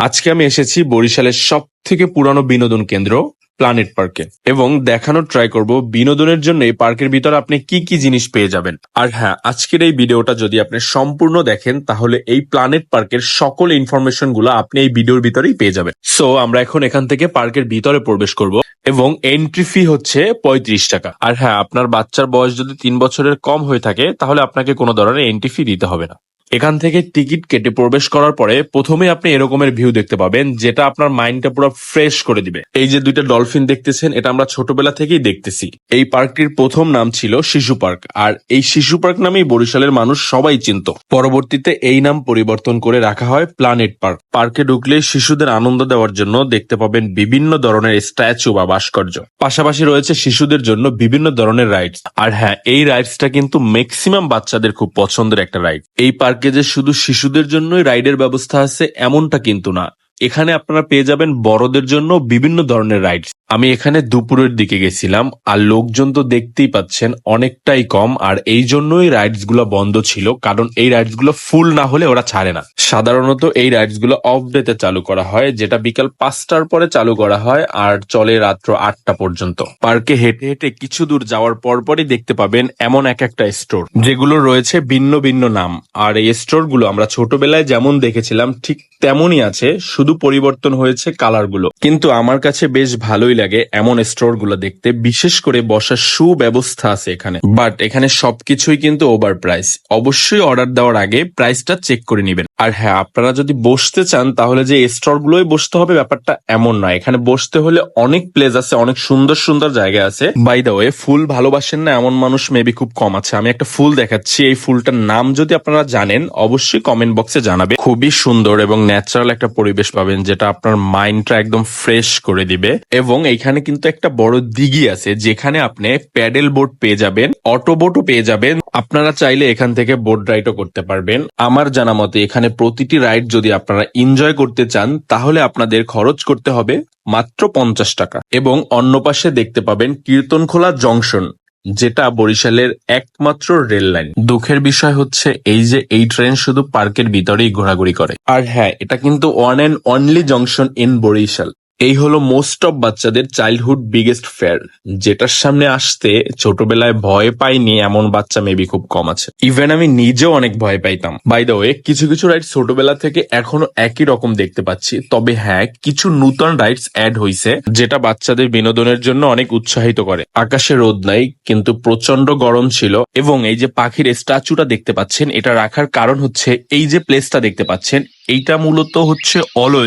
আজকে আমি এসেছি বরিশালের সব থেকে পুরানো বিনোদন কেন্দ্র প্ল্যানেট পার্কে এবং দেখানোর ট্রাই করব বিনোদনের জন্য এই পার্কের ভিতর আপনি কি কি জিনিস পেয়ে যাবেন। আর হ্যাঁ আজকের এই ভিডিওটা যদি আপনি সম্পূর্ণ দেখেন, তাহলে এই প্ল্যানেট পার্কের সকল ইনফরমেশনগুলো আপনি এই ভিডিওর ভিতরেই পেয়ে যাবেন। সো আমরা এখন এখান থেকে পার্কের ভিতরে প্রবেশ করব। এবং এন্ট্রি ফি হচ্ছে পঁয়ত্রিশ টাকা। আর হ্যাঁ আপনার বাচ্চার বয়স যদি তিন বছরের কম হয়ে থাকে, তাহলে আপনাকে কোনো ধরনের এন্ট্রি ফি দিতে হবে না। এখান থেকে টিকিট কেটে প্রবেশ করার পরে প্রথমে আপনি এরকমের ভিউ দেখতে পাবেন, যেটা আপনার মাইন্ডটা পুরো ফ্রেশ করে দিবে। এই যে দুইটা ডলফিন দেখতেছেন, এটা আমরা ছোটবেলা থেকেই দেখতেছি। এই পার্কটির প্রথম নাম ছিল শিশু পার্ক, আর এই শিশু পার্ক নামেই বরিশালের মানুষ সবাই চিনত। পরবর্তীতে এই নাম পরিবর্তন করে রাখা হয় প্ল্যানেট পার্ক পার্কে ঢুকলে শিশুদের আনন্দ দেওয়ার জন্য দেখতে পাবেন বিভিন্ন ধরনের স্ট্যাচু বা ভাস্কর্য। পাশাপাশি রয়েছে শিশুদের জন্য বিভিন্ন ধরনের রাইডস আর হ্যাঁ এই রাইডসটা কিন্তু ম্যাক্সিমাম বাচ্চাদের খুব পছন্দের একটা রাইড এই পার্কে যে শুধু শিশুদের জন্যই রাইডের ব্যবস্থা আছে, এমনটা কিন্তু না। এখানে আপনারা পেয়ে যাবেন বড়দের জন্য বিভিন্ন ধরনের রাইডস আমি এখানে দুপুরের দিকে গেছিলাম, আর লোকজন তো দেখতেই পাচ্ছেন অনেকটাই কম, আর এই জন্যই রাইডসগুলো বন্ধ ছিল, কারণ এই রাইডসগুলো ফুল না হলে ওরা ছাড়ে না। সাধারণত এই রাইডসগুলো অফ ডেতে চালু করা হয়, যেটা বিকাল পাঁচটার পরে চালু করা হয়, আর চলে রাত্র আটটা পর্যন্ত। পার্কে হেঁটে হেঁটে কিছু দূর যাওয়ার পরপরই দেখতে পাবেন এমন এক একটা স্টোর, যেগুলো রয়েছে ভিন্ন ভিন্ন নাম। আর এই স্টোরগুলো আমরা ছোটবেলায় যেমন দেখেছিলাম, ঠিক তেমনই আছে, শুধু পরিবর্তন হয়েছে কালারগুলো কিন্তু আমার কাছে বেশ ভালোই লাগে এমন স্টোরগুলো দেখতে, বিশেষ করে বসার সুব্যবস্থা আছে এখানে। বাট এখানে সবকিছুই কিন্তু ওভার প্রাইস অবশ্যই অর্ডার দেওয়ার আগে প্রাইসটা চেক করে নেবেন। আর হ্যাঁ আপনারা যদি বসতে চান, তাহলে যে স্টোর গুলোই বসতে হবে ব্যাপারটা এমন নয়। এখানে বসতে হলে অনেক প্লেস আছে, অনেক সুন্দর সুন্দর জায়গা আছে। বাই দা ওয়ে ফুল ভালোবাসেন না এমন মানুষ মেবি খুব কম আছে। আমি একটা ফুল দেখাচ্ছি। এই ফুলটার নাম যদি আপনারা জানেন, অবশ্যই কমেন্ট বক্সে জানাবে। খুবই সুন্দর এবং ন্যাচারাল একটা পরিবেশ পাবেন, যেটা আপনার মাইন্ডটা একদম ফ্রেশ করে দিবে। এবং এইখানে কিন্তু একটা বড় দিঘি আছে, যেখানে আপনি প্যাডেল বোট পেয়ে যাবেন, অটো বোটও পেয়ে যাবেন। আপনারা চাইলে এখান থেকে বোট রাইডও করতে পারবেন। আমার জানা মতে এখানে প্রতিটি রাইড যদি আপনারা এনজয় করতে চান, তাহলে আপনাদের খরচ করতে হবে মাত্র পঞ্চাশ টাকা। এবং অন্য পাশে দেখতে পাবেন কীর্তনখোলা জংশন, যেটা বরিশালের একমাত্র রেল লাইন। দুঃখের বিষয় হচ্ছে এই যে এই ট্রেন শুধু পার্কের ভিতরেই ঘোরাঘুরি করে। আর হ্যাঁ এটা কিন্তু one and only junction in Barishal. এই হলো মোস্ট অফ বাচ্চাদের চাইল্ডহুড বিগেস্ট ফেয়ার যেটার সামনে আসতে ছোটবেলায় ভয় পাইনি এমন বাচ্চা মেবি খুব কম আছে। ইভেন আমি নিজেও অনেক ভয় পাইতাম। বাই দ্য ওয়ে কিছু কিছু রাইড ছোটবেলা থেকে এখনও একই রকম দেখতে পাচ্ছি। তবে হ্যাঁ কিছু নূতন রাইডস অ্যাড হয়েছে যেটা বাচ্চাদের বিনোদনের জন্য অনেক উৎসাহিত করে। আকাশে রোদ নাই, কিন্তু প্রচণ্ড গরম ছিল, এবং এই যে পাখির স্ট্যাচুটা দেখতে পাচ্ছেন, এটা রাখার কারণ হচ্ছে এই যে প্লেসটা দেখতে পাচ্ছেন, এইটা মূলত হচ্ছে অলওয়েজ